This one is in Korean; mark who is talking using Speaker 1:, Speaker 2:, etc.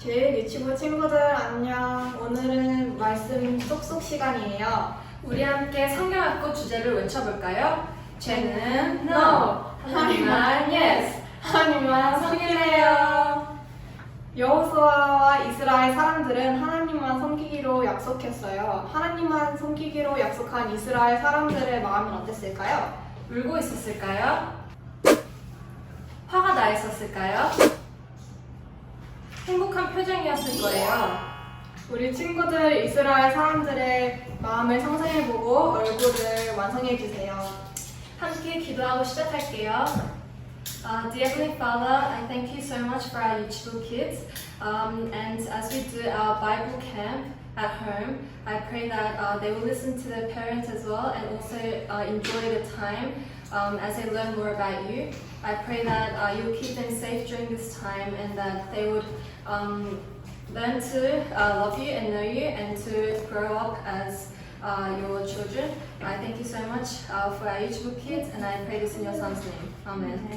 Speaker 1: 제일 유치부 친구들 안녕. 오늘은 말씀 쏙쏙 시간이에요.
Speaker 2: 우리 함께 성경 학교 주제를 외쳐볼까요? 죄는
Speaker 1: no,
Speaker 2: 하나님만 yes,
Speaker 1: 하나님만 섬기래요. 여호수아와 이스라엘 사람들은 하나님만 섬기기로 약속했어요. 하나님만 섬기기로 약속한 이스라엘 사람들의 마음은 어땠을까요?
Speaker 2: 울고 있었을까요? 화가 나 있었을까요? 행복한 표정이었을 거예요.
Speaker 1: 우리 친구들 이스라엘 사람들의 마음을 상상해보고 얼굴을 완성해주세요.
Speaker 2: 함께 기도하고 시작할게요. Uh, dear Heavenly Father, I thank you so much for our Yuchibu kids. Um, and as we do our Bible camp at home, I pray that uh, they will listen to their parents as well and also uh, enjoy the time um, as they learn more about you. I pray that uh, you will keep them safe during this time and that they would um, learn to uh, love you and know you and to grow up as uh, your children. I thank you so much uh, for our YouTube kids, and I pray this in your son's name. Amen.